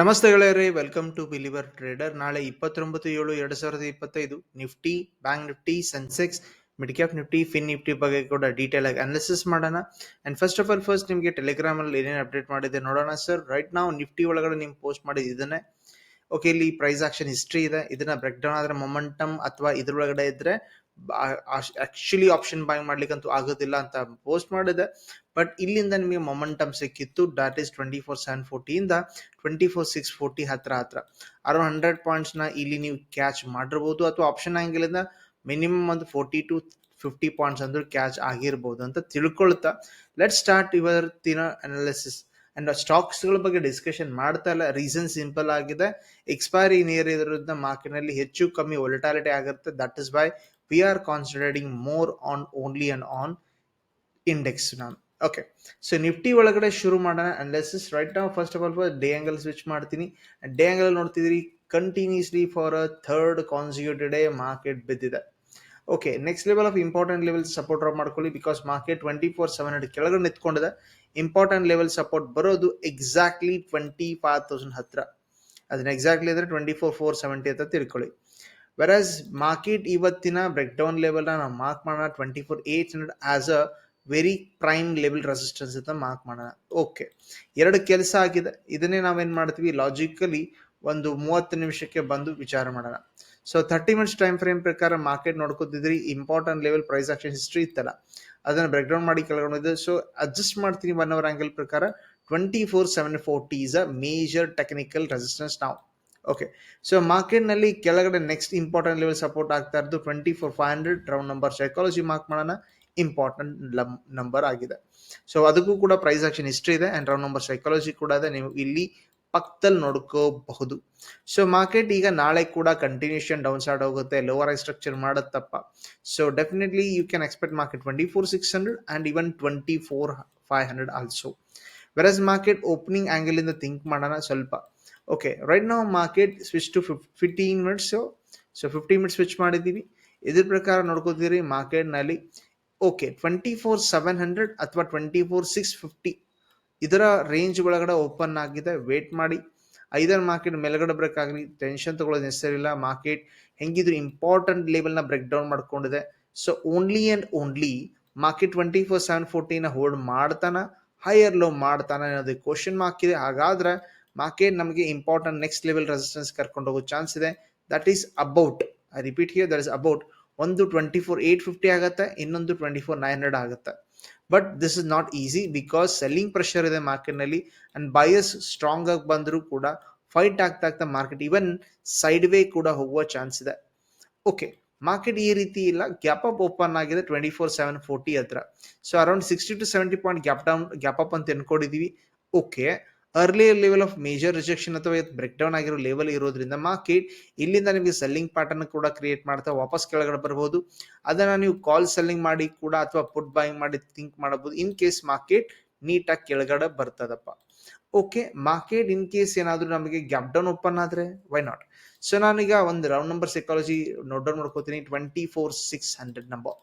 ನಮಸ್ತೆ ಗೆಳೆಯರೇ welcome to believer trader ನಾಳೆ ಇಪ್ಪತ್ತೊಂಬತ್ತು ಏಳು ಎರಡು ಸಾವಿರದ ಇಪ್ಪತ್ತೈದು, Nifty bank Nifty Sensex mid cap Nifty fin Nifty ಬಗ್ಗೆ ಕೂಡ ಡೀಟೇಲ್ ಆಗಿ ಅನಾಲಿಸಿಸ್ ಮಾಡೋಣ. And first of all first ನಿಮಗೆ ಟೆಲಿಗ್ರಾಮ್ ಅಲ್ಲಿ ಏನೇನು ಅಪ್ಡೇಟ್ ಮಾಡಿದೆ ನೋಡೋಣ ಸರ್ ರೈಟ್ ನಾವು ನಿಫ್ಟಿ ಒಳಗಡೆ ನಿಮ್ಗೆ ಪೋಸ್ಟ್ ಮಾಡಿದ ಇದನ್ನೇ. ಓಕೆ ಇಲ್ಲಿ ಪ್ರೈಸ್ ಆಕ್ಷನ್ ಹಿಸ್ಟ್ರಿ ಇದೆ. ಇದನ್ನ ಬ್ರೇಕ್ ಡೌನ್ ಆದ್ರೆ ಮೊಮೆಂಟಮ್ ಅಥವಾ ಇದ್ರೊಳಗಡೆ ಇದ್ರೆ ಆಕ್ಚುಲಿ ಆಪ್ಷನ್ ಬೈ ಮಾಡ್ಲಿಕ್ಕಂತೂ ಆಗೋದಿಲ್ಲ ಅಂತ ಪೋಸ್ಟ್ ಮಾಡಿದೆ. ಬಟ್ ಇಲ್ಲಿಂದ ನಿಮಗೆ ಮೊಮೆಂಟಮ್ ಸಿಕ್ಕಿತ್ತು. Dot is twenty four seven ಫೋರ್ಟಿಯಿಂದ twenty four six forty ಹತ್ರ. ಹತ್ರ ಅರೌಂಡ್ ಹಂಡ್ರೆಡ್ ಪಾಯಿಂಟ್ಸ್ನ ಇಲ್ಲಿ ನೀವು ಕ್ಯಾಚ್ ಮಾಡಿರ್ಬೋದು. ಅಥವಾ ಆಪ್ಷನ್ ಆ್ಯಂಗಲಿಂದ ಮಿನಿಮಮ್ ಒಂದು ಫೋರ್ಟಿ ಟು ಫಿಫ್ಟಿ ಪಾಯಿಂಟ್ಸ್ ಅಂದ್ರೆ ಕ್ಯಾಚ್ ಆಗಿರ್ಬೋದು ಅಂತ ತಿಳ್ಕೊಳ್ತಾ. ಲೆಟ್ ಸ್ಟಾರ್ಟ್ ಇವತ್ತಿನ ಅನಾಲಿಸಿಸ್ ಅಂಡ್ ಸ್ಟಾಕ್ಸ್ಗಳ ಬಗ್ಗೆ ಡಿಸ್ಕಷನ್ ಮಾಡ್ತಾ ಇಲ್ಲ. ರೀಸನ್ ಸಿಂಪಲ್ ಆಗಿದೆ. ಎಕ್ಸ್ಪೈರಿ ನಿಯರ್ ಇರೋದ್ರಿಂದ ಮಾರ್ಕೆಟ್ನಲ್ಲಿ ಹೆಚ್ಚು ಕಮ್ಮಿ ಒಲಿಟಾಲಿಟಿ ಆಗುತ್ತೆ that is why we are concentrating more on only and on index ನಾನು ಓಕೆ ಸೊ ನಿಫ್ಟಿ ಒಳಗಡೆ ಶುರು ಮಾಡೋಣ. ಅನಾಲಿಸಿಸ್ ರೈಟ್ ನಾವು first of all day angle switch ಮಾಡ್ತೀನಿ. Day angle ನೋಡ್ತಿದ್ರಿ continuously for a third consecutive day market ಬಿದ್ದಿದೆ. Okay next level of important level support drop ಮಾಡ್ಕೊಳ್ಳಿ because market twenty four seven hundred ಕೆಳಗಡೆ ನಿಂತ್ಕೊಂಡಿದೆ. Important level support ಬರೋದು exactly twenty five thousand ಹತ್ರ. ಅದನ್ನ exactly ಅಂದರೆ twenty four four seventy ಅಂತ ತಿಳ್ಕೊಳ್ಳಿ. ವೆರಸ್ ಮಾರ್ಕೆಟ್ ಇವತ್ತಿನ ಬ್ರೇಕ್ ಡೌನ್ ಲೆವೆಲ್ ನಾವು ಮಾರ್ಕ್ ಮಾಡೋಣ twenty four eight hundred as a very prime level resistance ಅಂತ ಮಾರ್ಕ್ ಮಾಡೋಣ. ಓಕೆ ಎರಡು ಕೆಲಸ ಆಗಿದೆ. ಇದನ್ನೇ ನಾವೇನ್ ಮಾಡ್ತೀವಿ? ಲಾಜಿಕಲಿ ಒಂದು ಮೂವತ್ತು ನಿಮಿಷಕ್ಕೆ ಬಂದು ವಿಚಾರ ಮಾಡೋಣ. So thirty minutes time frame ಪ್ರಕಾರ market ನೋಡ್ಕೋತಿದ್ರಿ important level price action history ಇತ್ತಲ್ಲ. ಅದನ್ನು ಬ್ರೇಕ್ ಡೌನ್ ಮಾಡಿ ಕೆಳಗೊಂಡಿದೆ ಸೊ ಅಡ್ಜಸ್ಟ್ ಮಾಡ್ತೀನಿ ಒನ್ ಅವರ್ ಆಂಗಲ್ ಪ್ರಕಾರ twenty four seven forty is a major technical resistance ನಾವು ಓಕೆ ಸೊ ಮಾರ್ಕೆಟ್ನಲ್ಲಿ ಕೆಳಗಡೆ ನೆಕ್ಸ್ಟ್ ಇಂಪಾರ್ಟೆಂಟ್ ಲೆವೆಲ್ ಸಪೋರ್ಟ್ ಆಗ್ತಾ ಇರೋದು twenty four five hundred round number psychology mark ಮಾಡೋಣ ಇಂಪಾರ್ಟೆಂಟ್ ನಂಬರ್ ಆಗಿದೆ. ಸೊ ಅದಕ್ಕೂ ಕೂಡ ಪ್ರೈಸ್ ಆಕ್ಷನ್ ಹಿಸ್ಟ್ರಿ ಇದೆ ಅಂಡ್ ರೌಂಡ್ ನಂಬರ್ ಸೈಕಾಲಜಿ ಕೂಡ ಇದೆ. ನೀವು ಇಲ್ಲಿ ಪಕ್ಕದಲ್ಲಿ ನೋಡ್ಕೋಬಹುದು. ಸೊ ಮಾರ್ಕೆಟ್ ಈಗ ನಾಳೆ ಕೂಡ ಕಂಟಿನ್ಯೂಷನ್ ಡೌನ್ ಸೈಡ್ ಹೋಗುತ್ತೆ. Lower high structure ಮಾಡುತ್ತಪ್ಪ. So definitely you can expect market twenty four six hundred and even twenty four five hundred also versus market opening ಆ್ಯಂಗಲಿಂದ think ಮಾಡೋಣ ಸ್ವಲ್ಪ. ಓಕೆ ರೈಟ್ ನಾವು market switch to fifteen minutes so fifty minutes switch ಮಾಡಿದ್ದೀವಿ. ಇದ್ರ ಪ್ರಕಾರ ನೋಡ್ಕೋತೀರಿ ಮಾರ್ಕೆಟ್ನಲ್ಲಿ okay twenty four seven hundred ಅಥವಾ twenty four six fifty ಇದರ ರೇಂಜ್ ಒಳಗಡೆ ಓಪನ್ ಆಗಿದೆ. ವೇಟ್ ಮಾಡಿ. ಐದರ್ ಮಾರ್ಕೆಟ್ ಮೇಲ್ಗಡೆ ಬ್ರೇಕ್ ಆಗಲಿ ಟೆನ್ಷನ್ ತಗೊಳ್ಳೋದು ನೆಸರಿಲ್ಲ ಮಾರ್ಕೆಟ್ ಹೆಂಗಿದ್ರು ಇಂಪಾರ್ಟೆಂಟ್ ಲೆವೆಲ್ನ ಬ್ರೇಕ್ ಡೌನ್ ಮಾಡ್ಕೊಂಡಿದೆ. So only and only market twenty four seven ಫೋರ್ಟಿನ hold ಮಾಡ್ತಾನ? ಹೈಯರ್ ಲೋ ಮಾಡ್ತಾನ ಅನ್ನೋದು ಕ್ವಶನ್ ಮಾರ್ಕ್ ಇದೆ. ಹಾಗಾದ್ರೆ ಮಾರ್ಕೆಟ್ ನಮಗೆ ಇಂಪಾರ್ಟೆಂಟ್ ನೆಕ್ಸ್ಟ್ ಲೆವೆಲ್ ರೆಸಿಸ್ಟೆನ್ಸ್ ಕರ್ಕೊಂಡು ಹೋಗೋ ಚಾನ್ಸ್ ಇದೆ. That is about I repeat here that is about ಒಂದು ಟ್ವೆಂಟಿ ಫೋರ್ ಏಟ್ ಫಿಫ್ಟಿ ಆಗುತ್ತೆ, ಇನ್ನೊಂದು ಟ್ವೆಂಟಿ ಫೋರ್ ನೈನ್ ಹಂಡ್ರೆಡ್ ಆಗುತ್ತೆ. But this is not easy because selling pressure ಇದೆ ಮಾರ್ಕೆಟ್ನಲ್ಲಿ ಅಂಡ್ ಬಯಸ್ ಸ್ಟ್ರಾಂಗ್ ಆಗಿ ಬಂದರೂ ಕೂಡ ಫೈಟ್ ಆಗ್ತಾ ಆಗ್ತಾ ಮಾರ್ಕೆಟ್ ಈವನ್ ಸೈಡ್ ವೇ ಕೂಡ ಹೋಗುವ ಚಾನ್ಸ್ ಇದೆ. ಓಕೆ ಮಾರ್ಕೆಟ್ ಈ ರೀತಿ ಇಲ್ಲ. ಗ್ಯಾಪ್ ಅಪ್ ಓಪನ್ ಆಗಿದೆ ಟ್ವೆಂಟಿ ಫೋರ್ ಸೆವೆನ್ ಫೋರ್ಟಿ ಹತ್ರ. So around sixty to seventy point gap down gap up ಅಂತ ಅನ್ಕೊಂಡಿದೀವಿ okay earlier level of major rejection ಅಥವಾ ಬ್ರೇಕ್ ಡೌನ್ ಆಗಿರೋ ಲೆವೆಲ್ ಇರೋದ್ರಿಂದ ಮಾರ್ಕೆಟ್ ಇಲ್ಲಿಂದ ನಿಮಗೆ ಸೆಲ್ಲಿಂಗ್ ಪ್ಯಾಟರ್ನ್ ಕೂಡ ಕ್ರಿಯೇಟ್ ಮಾಡ್ತಾ ವಾಪಸ್ ಕೆಳಗಡೆ ಬರಬಹುದು ಅದನ್ನ ನೀವು ಕಾಲ್ ಸೆಲ್ಲಿಂಗ್ ಮಾಡಿ ಕೂಡ ಅಥವಾ ಪುಟ್ ಬಾಯಿಂಗ್ ಮಾಡಿ ಥಿಂಕ್ ಮಾಡಬಹುದು. ಇನ್ ಕೇಸ್ ಮಾರ್ಕೆಟ್ ನೀಟಾಗಿ ಕೆಳಗಡೆ ಬರ್ತದಪ್ಪ. ಓಕೆ ಮಾರ್ಕೆಟ್ ಇನ್ ಕೇಸ್ ಏನಾದರೂ ನಮಗೆ ಗ್ಯಾಪ್ ಡೌನ್ ಓಪನ್ ಆದರೆ ವೈ ನಾಟ್ ಸೊ ನಾನೀಗ ಒಂದು round number psychology note down ಮಾಡ್ಕೋತೀನಿ. Twenty four six hundred number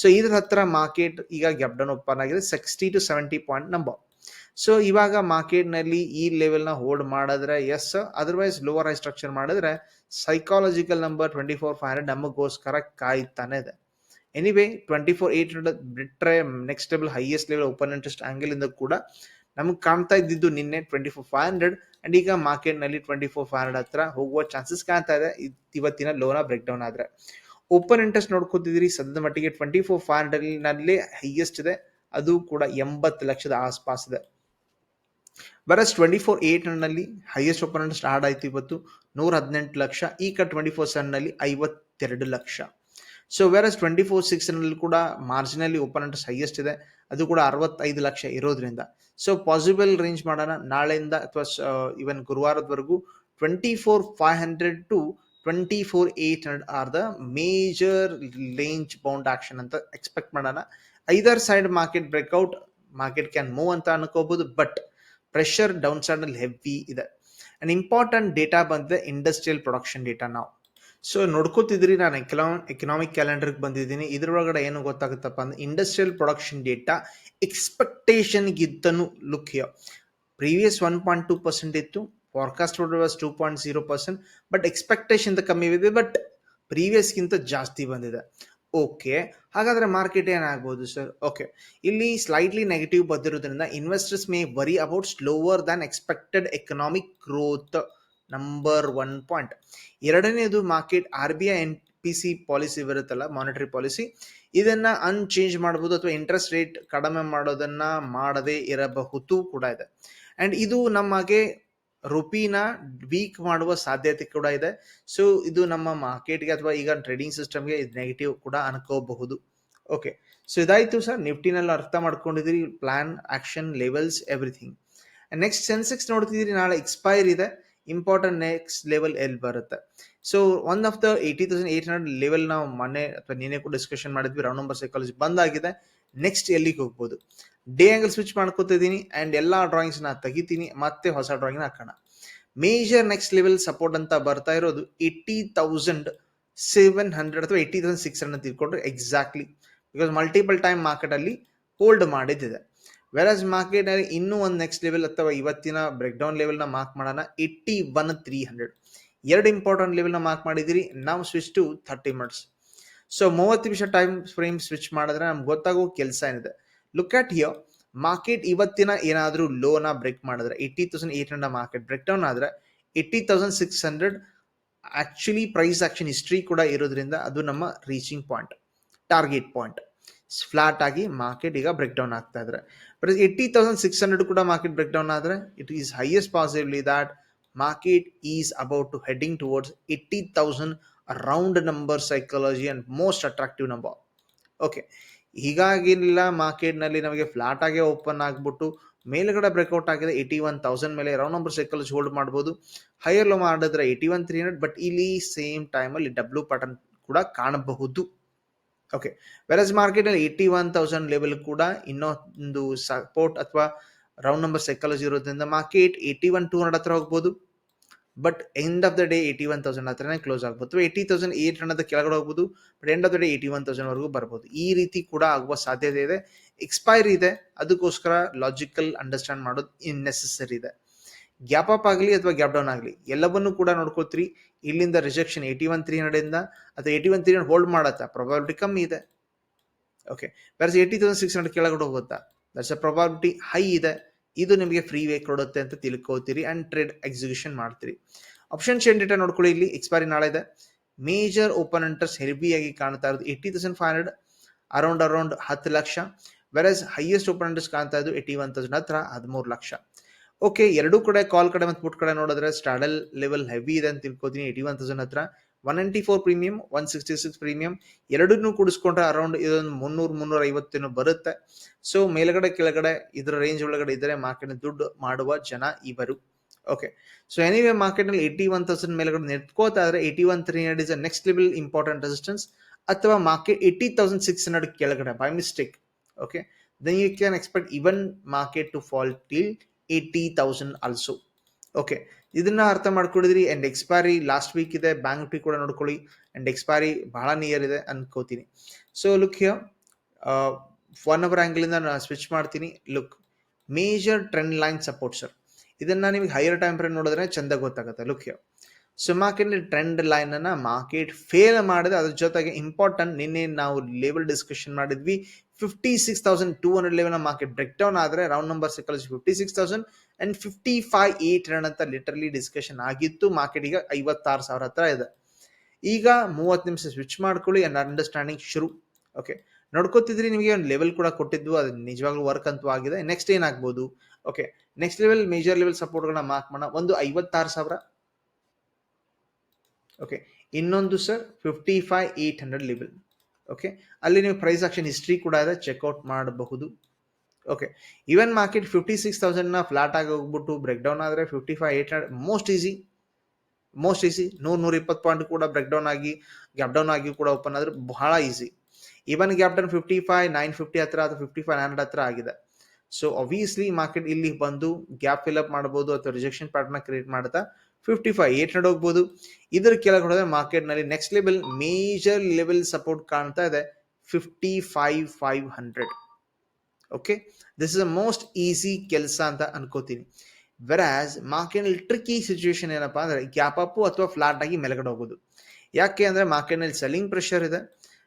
so ಇದ್ರ ಹತ್ರ ಮಾರ್ಕೆಟ್ ಈಗ ಗ್ಯಾಪ್ ಡೌನ್ ಓಪನ್ ಆಗಿದೆ. Sixty to seventy point number so ಇವಾಗ ಮಾರ್ಕೆಟ್ನಲ್ಲಿ ಈ ಲೆವೆಲ್ನ ಹೋಲ್ಡ್ ಮಾಡಿದ್ರೆ yes otherwise lower high structure ಮಾಡಿದ್ರೆ psychological number twenty four five hundred ನಮಗೋಸ್ಕರ ಕಾಯ್ತಾನೆ ಇದೆ. Anyway twenty four eight hundred ಬಿಟ್ರೆ next level highest level open interest angle ಇಂದ ಕೂಡ ನಮ್ಗೆ ಕಾಣ್ತಾ ಇದ್ದಿದ್ದು ನಿನ್ನೆ twenty four five hundred and ಈಗ ಮಾರ್ಕೆಟ್ನಲ್ಲಿ ಟ್ವೆಂಟಿ ಫೋರ್ ಫೈವ್ ಹಂಡ್ರೆಡ್ ಹತ್ರ ಹೋಗುವ ಚಾನ್ಸಸ್ ಕಾಣ್ತಾ ಇದೆ. ಇವತ್ತಿನ ಲೋನ ಬ್ರೇಕ್ ಡೌನ್ ಆದ್ರೆ. ಓಪನ್ ಇಂಟ್ರೆಸ್ಟ್ ನೋಡ್ಕೋತಿದ್ರಿ ಸದ್ಯದ ಮಟ್ಟಿಗೆ ಟ್ವೆಂಟಿ ಫೋರ್ ಫೈವ್ ಹಂಡ್ರೆಡ್ನಲ್ಲಿ ಹೈಯೆಸ್ಟ್ ಇದೆ. ಅದು ಕೂಡ ಎಂಬತ್ತು ಲಕ್ಷದ ಆಸ್ಪಾಸ್ ಇದೆ. ಬರಸ್ ಟ್ವೆಂಟಿ ಫೋರ್ ಏಟ್ನಲ್ಲಿ ಹೈಯೆಸ್ಟ್ ಓಪನ್ ಸ್ಟಾರ್ಟ್ ಆಯ್ತು ಇವತ್ತು ನೂರ ಹದಿನೆಂಟು ಲಕ್ಷ, ಈಗ ಟ್ವೆಂಟಿ ಫೋರ್ ಸೆವೆನ್ನಲ್ಲಿ ಐವತ್ತೆರಡು ಲಕ್ಷ. ಸೊ ವೆರಸ್ ಟ್ವೆಂಟಿ ಫೋರ್ ಸಿಕ್ಸ್ನಲ್ಲಿ ಕೂಡ ಮಾರ್ಜಿನಲ್ಲಿ ಓಪನ್ ಇಂಟ್ರೆಸ್ಟ್ ಹೈಯೆಸ್ಟ್ ಇದೆ, ಅದು ಕೂಡ ಅರವತ್ತೈದು ಲಕ್ಷ ಇರೋದ್ರಿಂದ. ಸೊ ಪಾಸಿಬಲ್ ರೇಂಜ್ ಮಾಡೋಣ, ನಾಳೆಯಿಂದ ಅಥವಾ even ಗುರುವಾರದವರೆಗೂ twenty four five hundred to twenty four eight hundred are the major range bound action ಅಂತ ಎಕ್ಸ್ಪೆಕ್ಟ್ ಮಾಡೋಣ. Either side market breakout market can move ಅಂತ ಅನ್ಕೋಬಹುದು ಬಟ್ ಪ್ರೆಷರ್ ಡೌನ್ ಸೈಡ್ ಅಲ್ಲಿ heavy ಇದೆ. And important data ಬಂದಿದೆ industrial production data ನಾವು so ನೋಡ್ಕೋತಿದ್ರಿ ನಾನು ಎಕನಾ ಎಕನಾಮಿಕ್ ಕ್ಯಾಲೆಂಡರ್ಗೆ ಬಂದಿದ್ದೀನಿ. ಇದ್ರೊಳಗಡೆ ಏನು ಗೊತ್ತಾಗುತ್ತಪ್ಪ ಅಂದ್ರೆ industrial production data ಎಕ್ಸ್ಪೆಕ್ಟೇಷನ್ಗಿಂತನೂ look here previous one point two percent ಇತ್ತು forecast was two point zero percent but expectation ಕಮ್ಮಿ ಇದೆ ಬಟ್ ಪ್ರೀವಿಯಸ್ಗಿಂತ ಜಾಸ್ತಿ ಬಂದಿದೆ. ಓಕೆ ಹಾಗಾದ್ರೆ ಮಾರ್ಕೆಟ್ ಏನಾಗ್ಬೋದು ಸರ್ ಓಕೆ ಇಲ್ಲಿ ಸ್ಲೈಟ್ಲಿ ನೆಗೆಟಿವ್ ಬಂದಿರೋದ್ರಿಂದ investors may worry about slower than expected economic growth number one point ಎರಡನೇದು market R B I N P C policy ಬರುತ್ತಲ್ಲ ಮಾನಿಟರಿ ಪಾಲಿಸಿ ಇದನ್ನ ಅನ್ಚೇಂಜ್ ಮಾಡಬಹುದು ಅಥವಾ ಇಂಟ್ರೆಸ್ಟ್ ರೇಟ್ ಕಡಿಮೆ ಮಾಡೋದನ್ನ ಮಾಡದೇ ಇರಬಹುದು ಕೂಡ ಇದೆ. ಅಂಡ್ ಇದು ನಮಗೆ ರುಪಿನ ವೀಕ್ ಮಾಡುವ ಸಾಧ್ಯತೆ ಕೂಡ ಇದೆ. ಸೊ ಇದು ನಮ್ಮ ಮಾರ್ಕೆಟ್ಗೆ ಅಥವಾ ಈಗ ಟ್ರೇಡಿಂಗ್ ಸಿಸ್ಟಮ್ಗೆ ಇದು ನೆಗೆಟಿವ್ ಕೂಡ ಅನ್ಕೋಬಹುದು. ಓಕೆ ಸೊ ಇದಾಯಿತು ಸರ್ ನಿಫ್ಟಿನಲ್ಲಿ ಅರ್ಥ ಮಾಡ್ಕೊಂಡಿದ್ದೀರಿ. Plan action levels everything next Sensex ನೋಡ್ತಿದ್ದೀರಿ. ನಾಳೆ ಎಕ್ಸ್ಪೈರ್ ಇದೆ. ಇಂಪಾರ್ಟೆಂಟ್ ನೆಕ್ಸ್ಟ್ ಲೆವೆಲ್ ಎಲ್ಲಿ ಬರುತ್ತೆ? So one of the eighty thousand eight hundred level ನಾವು ಮೊನ್ನೆ ಅಥವಾ ನೀನೇ ಕೂಡ ಡಿಸ್ಕಷನ್ ಮಾಡಿದ್ವಿ. ರೌಂಡ್ ನಂಬರ್ ಸೈಕಾಲಜಿ ಬಂದಾಗಿದೆ ನೆಕ್ಸ್ಟ್ ಎಲ್ಲಿಗೆ ಹೋಗ್ಬೋದು? ಡೇ ಆ್ಯಂಗಲ್ ಸ್ವಿಚ್ ಮಾಡ್ಕೋತಿದ್ದೀನಿ ಆ್ಯಂಡ್ ಎಲ್ಲ ಡ್ರಾಯಿಂಗ್ಸ್ನ ತೆಗಿತೀನಿ, ಮತ್ತೆ ಹೊಸ ಡ್ರಾಯಿಂಗ್ನ ಹಾಕೋಣ. ಮೇಜರ್ ನೆಕ್ಸ್ಟ್ ಲೆವೆಲ್ ಸಪೋರ್ಟ್ ಅಂತ ಬರ್ತಾ ಇರೋದು ಏಯ್ಟಿ ತೌಸಂಡ್ ಸೆವೆನ್ ಹಂಡ್ರೆಡ್ ಅಥವಾ ಏಯ್ಟಿ ತೌಸಂಡ್ ಸಿಕ್ಸ್ ಹಂಡ್ರೆಡ್ ತಿಳ್ಕೊಂಡ್ರೆ ಎಕ್ಸಾಕ್ಟ್ಲಿ ಬಿಕಾಸ್ ಮಲ್ಟಿಪಲ್ ಟೈಮ್ ಮಾರ್ಕೆಟಲ್ಲಿ ಹೋಲ್ಡ್ ಮಾಡಿದ್ದಿದೆ. ವೆರಾಸ್ ಮಾರ್ಕೆಟ್ ಅಲ್ಲಿ ಇನ್ನೂ ಒಂದು ನೆಕ್ಸ್ಟ್ ಲೆವೆಲ್ ಅಥವಾ ಇವತ್ತಿನ ಬ್ರೇಕ್ ಡೌನ್ ಲೆವೆಲ್ನ ಮಾರ್ಕ್ ಮಾಡೋಣ ಏಯ್ಟಿ ಒನ್ ತ್ರೀ ಹಂಡ್ರೆಡ್ ಎರಡು ಇಂಪಾರ್ಟೆಂಟ್ ಲೆವೆಲ್ನ ಮಾರ್ಕ್ ಮಾಡಿದ್ದೀರಿ ನಾವು switch to thirty minutes so ಮೂವತ್ತು ನಿಮಿಷ ಟೈಮ್ ಫ್ರೇಮ್ ಸ್ವಿಚ್ ಮಾಡಿದ್ರೆ ನಮ್ಗೆ ಗೊತ್ತಾಗೋ ಕೆಲಸ ಏನಿದೆ. ಲುಕ್ ಅಟ್ ಹಿಯರ್ ಮಾರ್ಕೆಟ್ ಇವತ್ತಿನ ಏನಾದರೂ ಲೋನ ಬ್ರೇಕ್ ಮಾಡಿದ್ರೆ eighty thousand eight hundred market break down ಆದರೆ eighty thousand six hundred actually price action history ಕೂಡ ಇರೋದ್ರಿಂದ ಅದು ನಮ್ಮ reaching point target point flat ಆಗಿ ಮಾರ್ಕೆಟ್ ಈಗ ಬ್ರೇಕ್ ಡೌನ್ ಆಗ್ತಾ ಇದ್ರೆ. But eighty thousand six hundred ಕೂಡ ಮಾರ್ಕೆಟ್ ಬ್ರೇಕ್ ಡೌನ್ ಆದರೆ it is highest possibly that market is about to heading towards eighty thousand round number psychology and most attractive number okay ಹೀಗಾಗಿಲ್ಲ ಮಾರ್ಕೆಟ್ನಲ್ಲಿ ನಮಗೆ flat ಆಗೇ open ಆಗಿಬಿಟ್ಟು ಮೇಲ್ಗಡೆ breakout ಆಗಿದೆ eighty one thousand ಮೇಲೆ round number psychology hold ಮಾಡ್ಬೋದು. Higher low ಮಾಡಿದ್ರೆ eighty one three hundred but ಇಲ್ಲಿ ಸೇಮ್ ಟೈಮಲ್ಲಿ ಡಬ್ಲ್ಯೂ ಪ್ಯಾಟರ್ನ್ ಕೂಡ ಕಾಣಬಹುದು. ಓಕೆ ವೆರಸ್ ಮಾರ್ಕೆಟಲ್ಲಿ ಏಯ್ಟಿ ಒನ್ ತೌಸಂಡ್ ಲೆವೆಲ್ ಕೂಡ ಇನ್ನೊಂದು ಸಪೋರ್ಟ್ ಅಥವಾ ರೌಂಡ್ ನಂಬರ್ ಸೈಕಾಲಜಿ ಇರೋದ್ರಿಂದ market eighty one two hundred ಹತ್ರ ಹೋಗ್ಬೋದು. But end of the day eighty one thousand ಹತ್ರನೇ ಕ್ಲೋಸ್ ಆಗ್ಬೋದು. ಏಯ್ಟಿ ತೌಸಂಡ್ ಏಟ್ ಹಂಡ್ರೆಡ್ ಕೆಳಗಡೆ ಹೋಗ್ಬೋದು but end of the day eighty one thousand ವರೆಗೂ ಬರ್ಬೋದು. ಈ ರೀತಿ ಕೂಡ ಆಗುವ ಸಾಧ್ಯತೆ ಇದೆ. ಎಕ್ಸ್ಪೈರ್ ಇದೆ. ಅದಕ್ಕೋಸ್ಕರ ಲಾಜಿಕಲ್ ಅಂಡರ್ಸ್ಟ್ಯಾಂಡ್ ಮಾಡೋದು ಇನ್ನೆಸೆಸರಿ ಇದೆ. ಗ್ಯಾಪ್ ಅಪ್ ಆಗಲಿ ಅಥವಾ ಗ್ಯಾಪ್ ಡೌನ್ ಆಗಲಿ, ಎಲ್ಲವನ್ನೂ ಕೂಡ ನೋಡ್ಕೋತೀರಿ ಇಲ್ಲಿಂದ rejection eighty one three hundred ಇಂದ ಅಥವಾ eighty one three hundred hold ಮಾಡತ್ತಾ ಪ್ರೊಬಾಬಿಲಿಟಿ ಕಮ್ಮಿ ಇದೆ. ಓಕೆ ಬೇರೆ ಏಯ್ಟಿ ತೌಸಂಡ್ ಸಿಕ್ಸ್ ಹಂಡ್ರೆಡ್ ಕೆಳಗಡೆ ಹೋಗುತ್ತಾ ದಟ್ಸ್ ಅ ಪ್ರೊಬಾಬಿಲಿಟಿ ಹೈ ಇದೆ. ಇದು ನಿಮಗೆ ಫ್ರೀ ವೇ ಕೊಡುತ್ತೆ ಅಂತ ತಿಳ್ಕೋತೀರಿ ಅಂಡ್ ಟ್ರೇಡ್ ಎಕ್ಸಿಕ್ಯೂಷನ್ ಮಾಡ್ತೀರಿ. ಆಪ್ಷನ್ ಚೇನ್ ಡೇಟಾ ನೋಡ್ಕೊಳ್ಳಿ, ಇಲ್ಲಿ ಎಕ್ಸ್ಪೈರಿ ನಾಳೆ ಇದೆ. ಮೇಜರ್ ಓಪನ್ ಇಂಟ್ರೆಸ್ಟ್ ಹೆಲ್ಬಿಯಾಗಿ ಕಾಣ್ತಾ ಇರೋದು eighty thousand five hundred around around ಹತ್ತು lakh. Versus highest open interest ಕಾಣ್ತಾ ಇದ್ದು ಏಯ್ಟಿ ಒನ್ ತೌಸಂಡ್ ಹತ್ರ ಹದಿಮೂರು ಲಕ್ಷ. ಓಕೆ ಎರಡೂ ಕಡೆ ಕಾಲ್ ಕಡೆ ಮತ್ತು ಪುಟ್ ಕಡೆ ನೋಡಿದ್ರೆ ಸ್ಟಾಡಲ್ ಲೆವೆಲ್ ಹೆವಿ ಇದೆ ಅಂತ ತಿಳ್ಕೊತೀನಿ ಏಯ್ಟಿ ಒನ್ ತೌಸಂಡ್ ಹತ್ರ. One ninety four premium one sixty six premium ಎರಡನ್ನೂ ಕೂಡಿಸ್ಕೊಂಡ್ರೆ ಅರೌಂಡ್ ಇದೊಂದು ಮುನ್ನೂರು ಮುನ್ನೂರ ಐವತ್ತೇನು ಬರುತ್ತೆ. ಸೊ ಮೇಲ್ಗಡೆ, ಕೆಳಗಡೆ ಇದರ ರೇಂಜ್ ಒಳಗಡೆ ಇದ್ದರೆ ಮಾರ್ಕೆಟ್ ದುಡ್ಡು ಮಾಡುವ ಜನ ಇವರು. ಓಕೆ ಸೊ ಎನಿವೇ ಮಾರ್ಕೆಟ್ನಲ್ಲಿ ಏಯ್ಟಿ ಒನ್ ತೌಸಂಡ್ ಮೇಲ್ಗಡೆ ನಿಂತ್ಕೋತಾ ಇದ್ರೆ eighty one three hundred is a next level important resistance ಅಥವಾ market eighty thousand six hundred ಕೆಳಗಡೆ by mistake okay then you can expect even market to fall till eighty thousand also okay ಇದನ್ನ ಅರ್ಥ ಮಾಡ್ಕೊಂಡಿದ್ರಿ and expiry last week ಇದೆ bank Nifty ಕೂಡ ನೋಡ್ಕೊಳ್ಳಿ and expiry ಬಹಳ near ಇದೆ ಅನ್ಕೋತೀನಿ. So look here one hour ಆ್ಯಂಗಲಿಂದ ನಾನು ಸ್ವಿಚ್ ಮಾಡ್ತೀನಿ. Look major trend line support sir ಇದನ್ನ ನಿಮಗೆ ಹೈಯರ್ ಟೈಮ್ ಫ್ರೇಮ್ ನೋಡಿದ್ರೆ ಚಂದ ಗೊತ್ತಾಗುತ್ತೆ. Look here so market trend line ಅನ್ನ ಮಾರ್ಕೆಟ್ ಫೇಲ್ ಮಾಡಿದೆ ಅದ್ರ ಜೊತೆಗೆ ಇಂಪಾರ್ಟೆಂಟ್ ನಿನ್ನೆ ನಾವು ಲೇಬಲ್ ಡಿಸ್ಕಷನ್ ಮಾಡಿದ್ವಿ. Fifty six thousand two hundred level market break down ಆದರೆ round number sickle fifty six thousand and fifty five eight run ಅಂತ ಲಿಟರ್ಲಿ ಡಿಸ್ಕಷನ್ ಆಗಿತ್ತು. ಮಾರ್ಕೆಟ್ ಈಗ ಐವತ್ತಾರು ಸಾವಿರ ಹತ್ರ ಇದೆ. ಈಗ ಮೂವತ್ತು ನಿಮಿಷ ಸ್ವಿಚ್ ಮಾಡ್ಕೊಳ್ಳಿ ಅಂಡ್ ಅಂಡರ್ಸ್ಟ್ಯಾಂಡಿಂಗ್ ಶುರು. ಓಕೆ ನೋಡ್ಕೋತಿದ್ರಿ ನಿಮಗೆ ಒಂದು ಲೆವೆಲ್ ಕೂಡ ಕೊಟ್ಟಿದ್ದು. ಅದು ನಿಜವಾಗ್ಲೂ ವರ್ಕ್ ಅಂತೂ ಆಗಿದೆ. ನೆಕ್ಸ್ಟ್ ಏನಾಗ್ಬೋದು? Okay next level major level ಸಪೋರ್ಟ್ಗಳನ್ನ mark ಮಾಡೋಣ. ಒಂದು ಐವತ್ತಾರು ಸಾವಿರ. ಓಕೆ ಇನ್ನೊಂದು sir fifty five eight hundred level okay ಅಲ್ಲಿ ನೀವು ಪ್ರೈಸ್ ಆಕ್ಷನ್ ಹಿಸ್ಟ್ರಿ ಕೂಡ ಇದೆ. ಚೆಕ್ಔಟ್ ಮಾಡಬಹುದು. Okay even market fifty six ತೌಸಂಡ್ನ flat ಆಗಿ ಹೋಗ್ಬಿಟ್ಟು ಬ್ರೇಕ್ ಡೌನ್ ಆದರೆ fifty five eight hundred most easy most easy ನೂರು, ನೂರ ಇಪ್ಪತ್ತು ಪಾಯಿಂಟ್ ಕೂಡ ಬ್ರೇಕ್ ಡೌನ್ ಆಗಿ ಗ್ಯಾಪ್ ಡೌನ್ ಆಗಿ ಕೂಡ ಓಪನ್ ಆದ್ರೆ ಬಹಳ easy even gap down fifty five nine fifty ಹತ್ರ ಅಥವಾ ಫಿಫ್ಟಿ ಫೈವ್ ಹಂಡ್ರೆಡ್ ಹತ್ರ ಆಗಿದೆ. ಸೊ ಅಬ್ವಿಯಸ್ಲಿ ಮಾರ್ಕೆಟ್ ಇಲ್ಲಿ ಬಂದು ಗ್ಯಾಪ್ ಫಿಲ್ ಅಪ್ ಮಾಡ್ಬೋದು ಅಥವಾ ರಿಜೆಕ್ಷನ್ ಪಾರ್ಟ್ನ ಕ್ರಿಯೇಟ್ ಮಾಡ್ತಾ ಫಿಫ್ಟಿ ಫೈವ್ ಏಟ್ ಹಂಡ್ರೆಡ್ ಹೋಗ್ಬೋದು. ಇದರ ಕೆಳಗೆ ಹೊಡೆದ್ರೆ ಮಾರ್ಕೆಟ್ನಲ್ಲಿ next level major level support ಕಾಣ್ತಾ ಇದೆ fifty five five hundred okay this is a most easy ಕೆಲಸ ಅಂತ ಅನ್ಕೋತೀನಿ. ವೆರಾಸ್ ಮಾರ್ಕೆಟ್ನಲ್ಲಿ ಟ್ರಿಕಿ ಸಿಚುವೇಶನ್ ಏನಪ್ಪಾ ಅಂದರೆ ಗ್ಯಾಪ್ ಅಪ್ ಅಥವಾ ಫ್ಲಾಟ್ ಆಗಿ ಮೇಲ್ಗಡೆ ಹೋಗೋದು. ಯಾಕೆ ಅಂದ್ರೆ ಮಾರ್ಕೆಟ್ನಲ್ಲಿ ಸೆಲ್ಲಿಂಗ್ ಪ್ರೆಷರ್ ಇದೆ.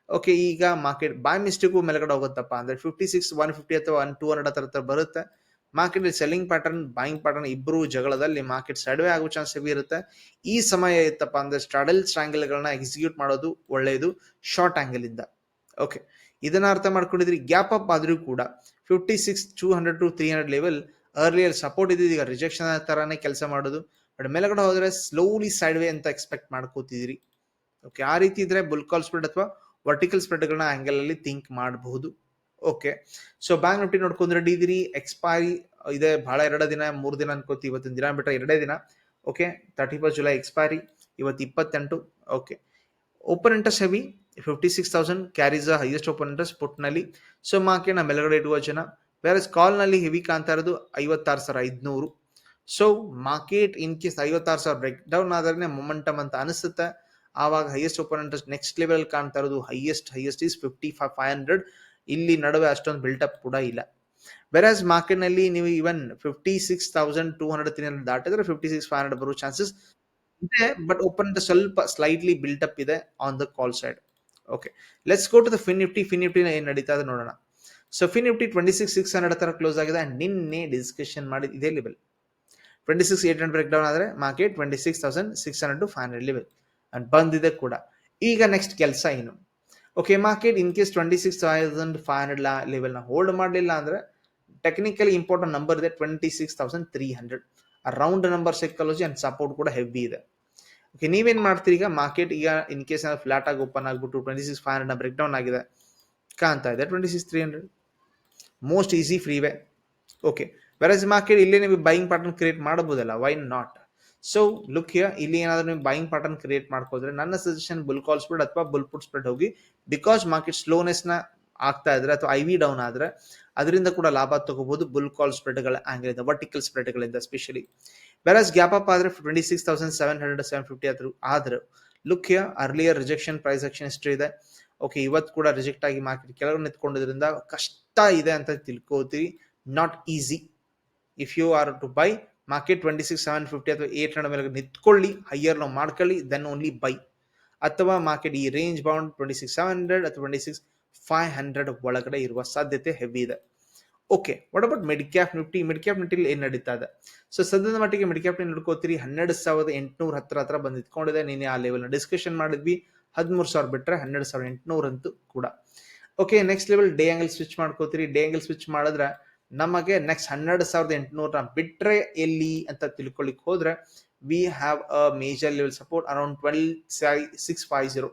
ಓಕೆ ಈಗ ಮಾರ್ಕೆಟ್ ಬೈ ಮಿಸ್ಟೇಕು ಮೆಲಗಡೆ ಹೋಗುತ್ತಪ್ಪ ಅಂದ್ರೆ ಫಿಫ್ಟಿ ಸಿಕ್ಸ್ ಒನ್ ಫಿಫ್ಟಿ ಅಥವಾ ಒನ್ ಟೂ ಹಂಡ್ರೆಡ್ ಹತ್ರ ಹತ್ರ ಬರುತ್ತೆ. Market selling pattern buying pattern ಇಬ್ಬರು ಜಗಳದಲ್ಲಿ ಮಾರ್ಕೆಟ್ ಸೈಡ್ವೇ ಆಗೋ ಚಾನ್ಸ್ ಹೆವಿ ಇರುತ್ತೆ. ಈ ಸಮಯ ಇತ್ತಪ್ಪ ಅಂದ್ರೆ ಸ್ಟ್ರಾಡಲ್ ಗಳನ್ನ ಎಕ್ಸಿಕ್ಯೂಟ್ ಮಾಡೋದು ಒಳ್ಳೆಯದು ಶಾರ್ಟ್ ಆಂಗಲ್ ಇಂದ. ಓಕೆ ಇದನ್ನ ಅರ್ಥ ಮಾಡ್ಕೊಂಡಿದ್ರಿ? ಗ್ಯಾಪ್ ಅಪ್ ಆದ್ರೂ ಕೂಡ fifty six two hundred to three hundred level earlier support ಇದ್ದಿದ್ದು ಈಗ ರಿಜೆಕ್ಷನ್ ತರಾನೇ ಕೆಲಸ ಮಾಡೋದು. ಬಟ್ ಮೇಲೆಗಡೆ ಹೋದ್ರೆ ಸ್ಲೋಲಿ ಸೈಡ್ ವೇ ಅಂತ ಎಕ್ಸ್ಪೆಕ್ಟ್ ಮಾಡ್ಕೋತಿದ್ರಿ. ಓಕೆ ಆ ರೀತಿ ಇದ್ರೆ ಬುಲ್ ಕಾಲ್ ಸ್ಪ್ರೆಡ್ ಅಥವಾ ವರ್ಟಿಕಲ್ ಸ್ಪ್ರೆಡ್ಗಳನ್ನ ಆಂಗಲ್ ಅಲ್ಲಿ ಥಿಂಕ್ ಮಾಡಬಹುದು. ಓಕೆ ಸೊ ಬ್ಯಾಂಕ್ ನಿಫ್ಟಿ ನೋಡ್ಕೊಂಡ್ರೆ ಡಿಗ್ರಿ ಎಕ್ಸ್ಪೈರಿ ಇದೆ ಬಹಳ ಎರಡು ದಿನ, ಮೂರು ದಿನ ಅನ್ಕೋತಿ ಇವತ್ತಿನ ದಿನ. ಬಿಟ್ಟರೆ ಎರಡೇ ದಿನ. Okay thirty first July expiry ಇವತ್ತು ಇಪ್ಪತ್ತೆಂಟು. Okay open interest heavy fifty six thousand carries highest open interest ಪುಟ್ನಲ್ಲಿ. So ಮಾಕೆ ನಮ್ಮ ಮೇಲ್ಗಡೆ ಇಡುವ ಜನ. ಬೇರೆ ಕಾಲ್ನಲ್ಲಿ ಹೆವಿ ಕಾಣ್ತಾ ಇರೋದು ಐವತ್ತಾರು ಸಾವಿರ ಐದುನೂರು. ಸೊ ಮಾರ್ಕೆಟ್ ಇನ್ ಕೇಸ್ ಐವತ್ತಾರು ಸಾವಿರ ಬ್ರೇಕ್ ಡೌನ್ ಆದ್ರೆ ಮೊಮೆಂಟಮ್ ಅಂತ ಅನಿಸುತ್ತೆ. ಆವಾಗ highest open interest next level ಕಾಣ್ತಾ ಇರೋದು highest highest is fifty five five hundred ಇಲ್ಲಿ ನಡುವೆ ಅಷ್ಟೊಂದು ಬಿಲ್ಟಪ್ ಕೂಡ ಇಲ್ಲ. ವೆರಾಸ್ ಮಾರ್ಕೆಟ್ನಲ್ಲಿ ನೀವು even fifty six thousand two hundred three hundred ದಾಟಿದ್ರೆ fifty six five hundred ಬರೋ ಚಾನ್ಸಸ್ ಇದೆ ಬಟ್ ಓಪನ್ ಸ್ವಲ್ಪ ಸ್ಲೈಟ್ಲಿ ಬಿಲ್ಟಪ್ ಇದೆ on the call side okay let's go to the Fin Nifty Fin ನಿಫ್ಟಿನ ಏನು ನಡೀತಾ ಇದೆ ನೋಡೋಣ. So Fin Nifty twenty six six hundred ತರ close ಆಗಿದೆ ಅಂಡ್ ನಿನ್ನೆ ಡಿಸ್ಕಷನ್ ಮಾಡಿ ಇದೇ level twenty six eight hundred break down ಆದರೆ market twenty six thousand six hundred to five hundred level and ಬಂದಿದೆ ಕೂಡ. ಈಗ ನೆಕ್ಸ್ಟ್ ಕೆಲಸ ಏನು? Okay market in case twenty six thousand five hundred ಲೆವೆಲ್ನ hold ಮಾಡಲಿಲ್ಲ ಅಂದರೆ ಟೆಕ್ನಿಕಲಿ ಇಂಪಾರ್ಟೆಂಟ್ ನಂಬರ್ ಇದೆ twenty six thousand three hundred round number psychology and support ಕೂಡ heavy ಇದೆ. ಓಕೆ ನೀವೇನು ಮಾಡ್ತೀರಿ ಈಗ? ಮಾರ್ಕೆಟ್ ಈಗ ಇನ್ ಕೇಸ್ ಫ್ಲಾಟ್ ಆಗಿ ಓಪನ್ ಆಗಿಬಿಟ್ಟು twenty six five hundred break down ಆಗಿದೆ. ಕಾಣ್ತಾ ಇದೆ twenty six three hundred most easy free way okay versus market ಇಲ್ಲೇ ನೀವು ಬೈಯಿಂಗ್ ಪ್ಯಾಟರ್ನ್ ಕ್ರಿಯೇಟ್ ಮಾಡ್ಬೋದಲ್ಲ? Why not so look here ಇಲ್ಲಿ ಏನಾದರೂ ನೀವು ಬೈಯಿಂಗ್ ಪ್ಯಾಟರ್ನ್ ಕ್ರಿಯೇಟ್ ಮಾಡ್ಕೋದ್ರೆ ನನ್ನ ಸಜೆಷನ್ ಬುಲ್ ಕಾಲ್ ಸ್ಪ್ರೆಡ್ ಅಥವಾ ಬುಲ್ ಪುಟ್ ಸ್ಪ್ರೆಡ್ ಹೋಗಿ ಬಿಕಾಸ್ ಮಾರ್ಕೆಟ್ ಸ್ಲೋನೆಸ್ನ ಆಗ್ತಾ ಇದ್ರೆ ಅಥವಾ ಐ ವಿ ಡೌನ್ ಆದ್ರೆ, ಅದರಿಂದ ಕೂಡ ಲಾಭ ತಗೋಬಹುದು ಬುಲ್ ಕಾಲ್ ಸ್ಪ್ರೆಡ್ಗಳ ಆಂಗಲ್ ವರ್ಟಿಕಲ್ ಸ್ಪ್ರೆಡ್ಗಳಿಂದ ಸ್ಪೆಷಲಿ ವೆರಸ್ ಗ್ಯಾಪ್ ಅಪ್ ಆದ್ರೆ twenty six thousand seven hundred seven fifty ಆದ್ರೂ ಆದ್ರೆ look here earlier rejection price action ಎಷ್ಟು ಇದೆ. ಓಕೆ ಇವತ್ತು ಕೂಡ ರಿಜೆಕ್ಟ್ ಆಗಿ ಮಾರ್ಕೆಟ್ ಕೆಲವರು ನಿಂತ್ಕೊಂಡಿದ್ರಿಂದ ಕಷ್ಟ ಇದೆ ಅಂತ ತಿಳ್ಕೋತೀವಿ not easy if you are to buy market twenty six seven fifty ಅಥವಾ ಏಟ್ ಹಂಡ್ರೆಡ್ ಮೇಲೆ ನಿಂತ್ಕೊಳ್ಳಿ ಹೈಯರ್ ನಾವು ಮಾಡ್ಕೊಳ್ಳಿ ದೆನ್ ಓನ್ಲಿ ಬೈ ಅಥವಾ ಮಾರ್ಕೆಟ್ ಈ range bound twenty six seven hundred ಅಥವಾ ಟ್ವೆಂಟಿ ಸಿಕ್ಸ್ ಫೈವ್ ಹಂಡ್ರೆಡ್ ಒಳಗಡೆ ಇರುವ ಸಾಧ್ಯತೆ ಹೆವಿ ಇದೆ. Okay what about mid cap nifty mid cap ನಿಫ್ಟಿಲಿ ಏನು ನಡೀತಾ ಇದೆ? ಸೊ ಸದ್ಯದ ಮಟ್ಟಿಗೆ ಮಿಡ್ ಕ್ಯಾಪ್ ನೋಡ್ಕೋತೀರಿ, ಹನ್ನೆರಡು ಸಾವಿರದ ಎಂಟುನೂರ ಹತ್ರ ಹತ್ರ ಬಂದು ನಿಂತ್ಕೊಂಡಿದೆ ನೀನೆ ಆ ಲೆವೆಲ್ನ ಡಿಸ್ಕಷನ್ ಮಾಡಿದ್ವಿ. ಹದಿಮೂರು ಸಾವಿರ ಬಿಟ್ಟರೆ ಹನ್ನೆರಡು ಸಾವಿರದ ಎಂಟುನೂರ ಅಂತೂ ಕೂಡ. Okay next level day angle switch ಮಾಡ್ಕೋತೀರಿ. ಡೇ ಆಂಗಲ್ ಸ್ವಿಚ್ ಮಾಡಿದ್ರೆ ನಮಗೆ ನೆಕ್ಸ್ಟ್ ಹನ್ನೆರಡು ಸಾವಿರದ ಎಂಟುನೂರ ಬಿಟ್ರೆ ಎಲ್ಲಿ ಅಂತ ತಿಳ್ಕೊಳ್ಳಿಕ್ಕೆ ಹೋದ್ರೆ we have a major level support around twelve six five zero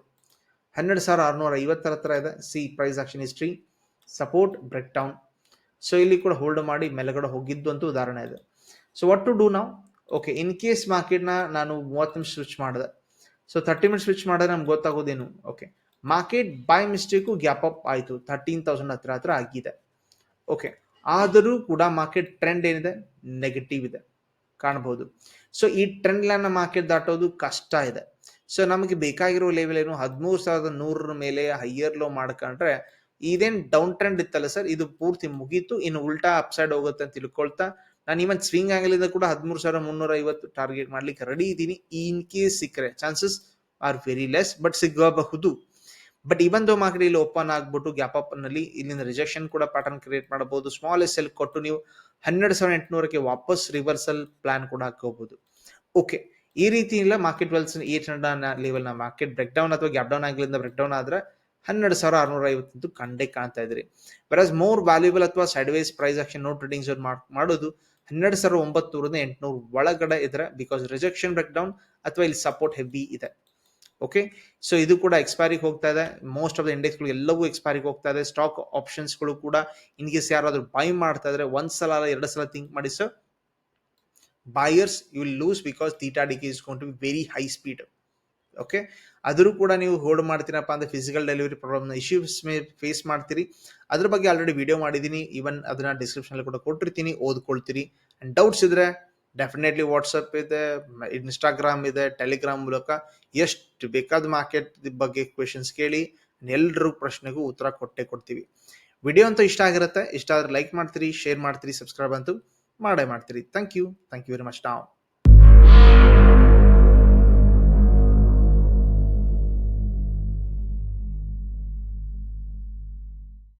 ಹನ್ನೆರಡು ಸಾವಿರ ಆರುನೂರ ಐವತ್ತರ ಹತ್ರ ಇದೆ. See price action history support break down so ಇಲ್ಲಿ ಕೂಡ ಹೋಲ್ಡ್ ಮಾಡಿ ಮೇಲಗಡೆ ಹೋಗಿದ್ದು ಅಂತ ಉದಾಹರಣೆ ಇದೆ. ಸೊ ವಾಟ್ ಟು ಡೂ ನಾವು ಓಕೆ ಇನ್ ಕೇಸ್ ಮಾರ್ಕೆಟ್ನ ನಾನು ಮೂವತ್ತು ನಿಮಿಷ ಸ್ವಿಚ್ ಮಾಡಿದೆ. ಸೊ ತರ್ಟಿ ಮಿನಿಟ್ ಸ್ವಿಚ್ ಮಾಡಿದ್ರೆ ನಮ್ಗೆ ಗೊತ್ತಾಗೋದೇನು? Okay market by mistake gap up ಆಯಿತು. ತರ್ಟೀನ್ ತೌಸಂಡ್ ಹತ್ರ ಹತ್ರ ಆಗಿದೆ. ಓಕೆ ಆದರೂ ಕೂಡ ಮಾರ್ಕೆಟ್ ಟ್ರೆಂಡ್ ಏನಿದೆ? ನೆಗೆಟಿವ್ ಇದೆ. ಕಾಣಬಹುದು. ಸೊ ಈ ಟ್ರೆಂಡ್ ಲೈನ್ ಮಾರ್ಕೆಟ್ ದಾಟೋದು ಕಷ್ಟ ಇದೆ. ಸೊ ನಮಗೆ ಬೇಕಾಗಿರೋ ಲೆವೆಲ್ ಏನು ಹದಿಮೂರು ಸಾವಿರದ ನೂರರ ಮೇಲೆ ಹೈಯರ್ ಲೋ ಮಾಡ್ಕೊಂಡ್ರೆ ಇದೇನ್ ಡೌನ್ ಟ್ರೆಂಡ್ ಇತ್ತಲ್ಲ ಸರ್ ಇದು ಪೂರ್ತಿ ಮುಗೀತು. ಇನ್ನು ಉಲ್ಟಾ ಅಪ್ಸೈಡ್ ಹೋಗುತ್ತೆ ಅಂತ ತಿಳ್ಕೊಳ್ತಾ ನಾನು ಇವನ್ ಸ್ವಿಂಗ್ ಆಂಗಲ್ ಇಂದ ಕೂಡ ಹದಿಮೂರು ಸಾವಿರ ಮುನ್ನೂರ ಐವತ್ತು ಟಾರ್ಗೆಟ್ ಮಾಡ್ಲಿಕ್ಕೆ ರೆಡಿ ಇದ್ದೀನಿ. ಇನ್ ಕೇಸ್ ಸಿಕ್ಕರೆ chances are very less but ಸಿಗಬಹುದು ಬಟ್ ಇವನ್ ದೋ ಮಾರ್ಕೆಟ್ ಇಲ್ಲಿ ಓಪನ್ ಆಗ್ಬಿಟ್ಟು ಗ್ಯಾಪ್ ಅಪ್ನಲ್ಲಿ ಇಲ್ಲಿಂದ ರಿಜೆಕ್ಷನ್ ಕೂಡ ಪ್ಯಾಟರ್ನ್ ಕ್ರಿಯೇಟ್ ಮಾಡಬಹುದು. ಸ್ಮಾಲ್ ಎಸ್ ಎಲ್ ಕೊಟ್ಟು ನೀವು ಹನ್ನೆರಡು ಸಾವಿರ ಎಂಟುನೂರಕ್ಕೆ ವಾಪಸ್ ರಿವರ್ಸಲ್ ಪ್ಲಾನ್ ಕೂಡ ಹಾಕೋಬಹುದು ಓಕೆ ಈ ರೀತಿ ಇಲ್ಲ ಮಾರ್ಕೆಟ್ ವೆಲ್ಸ್ ಏಟ್ ಹಂಡ್ರೆಡ್ ಲೆವೆಲ್ನ ಮಾರ್ಕೆಟ್ ಬ್ರೇಕ್ ಡೌನ್ ಅಥವಾ ಗ್ಯಾಪ್ ಡೌನ್ ಆಗಲಿಂದ ಬ್ರೇಕ್ ಡೌನ್ ಆದ್ರೆ ಹನ್ನೆರಡು ಸಾವಿರ ಆರ್ನೂರ ಐವತ್ತಂತೂ ಕಂಡೇ ಕಾಣ್ತಾ ಇದ್ರಿ. ವೆರಸ್ ಮೋರ್ ವ್ಯಾಲ್ಯೂಬಲ್ ಅಥವಾ sidewise price action no trading ಮಾಡೋದು ಹನ್ನೆರಡು ಸಾವಿರ ಒಂಬತ್ತೂರಿಂದ ಎಂಟುನೂರು ಒಳಗಡೆ ಇದ್ರೆ ಬಿಕಾಸ್ ರಿಜೆಕ್ಷನ್ ಬ್ರೇಕ್ ಡೌನ್ ಅಥವಾ ಇಲ್ಲಿ ಸಪೋರ್ಟ್ ಹೆವಿ ಇದೆ. ಓಕೆ ಸೊ ಇದು ಕೂಡ ಎಕ್ಸ್ಪೈರಿಗೆ ಹೋಗ್ತಾ ಇದೆ. ಮೋಸ್ಟ್ ಆಫ್ ದ ಇಂಡೆಕ್ಸ್ಗಳು ಎಲ್ಲವೂ ಎಕ್ಸ್ಪೈರಿಗೆ ಹೋಗ್ತಾ ಇದೆ. ಸ್ಟಾಕ್ ಆಪ್ಷನ್ಸ್ಗಳು ಕೂಡ ಇನ್ ಕೇಸ್ ಯಾರಾದ್ರೂ ಬೈ ಮಾಡ್ತಾ ಇದ್ರೆ ಒಂದ್ ಸಲ ಎರಡು ಸಲ ಥಿಂಕ್ ಮಾಡಿ. Sir buyers you will lose because theta decay is gone to be very high speed okay ಅದರೂ ಕೂಡ ನೀವು ಹೋಲ್ಡ್ ಮಾಡ್ತೀರಪ್ಪ ಅಂದ್ರೆ physical delivery problem issues face ಮಾಡ್ತೀರಿ. ಅದ್ರ ಬಗ್ಗೆ ಆಲ್ರೆಡಿ ವಿಡಿಯೋ ಮಾಡಿದ್ದೀನಿ. ಈವನ್ ಅದನ್ನ ಡಿಸ್ಕ್ರಿಪ್ಷನ್ ಕೂಡ ಕೊಟ್ಟಿರ್ತೀನಿ. ಓದ್ಕೊಳ್ತೀರಿ. ಅಂಡ್ ಡೌಟ್ಸ್ ಇದ್ರೆ ಡೆಫಿನೆಟ್ಲಿ ವಾಟ್ಸಪ್ ಇದೆ ಇನ್ಸ್ಟಾಗ್ರಾಮ್ ಇದೆ ಟೆಲಿಗ್ರಾಮ್ ಮೂಲಕ ಎಷ್ಟು ಬೇಕಾದ ಮಾರ್ಕೆಟ್ ಬಗ್ಗೆ ಕ್ವೆಶನ್ಸ್ ಕೇಳಿ ಎಲ್ಲರೂ ಪ್ರಶ್ನೆಗೂ ಉತ್ತರ ಕೊಟ್ಟೆ ಕೊಡ್ತೀವಿ. ವಿಡಿಯೋ ಅಂತೂ ಇಷ್ಟ ಆಗಿರುತ್ತೆ, ಇಷ್ಟ ಆದರೆ ಲೈಕ್ ಮಾಡ್ತೀರಿ ಶೇರ್ ಮಾಡ್ತೀರಿ ಸಬ್ಸ್ಕ್ರೈಬ್ ಅಂತೂ ಮಾಡೇ ಮಾಡ್ತೀರಿ. Thank you thank you very much ನಾವು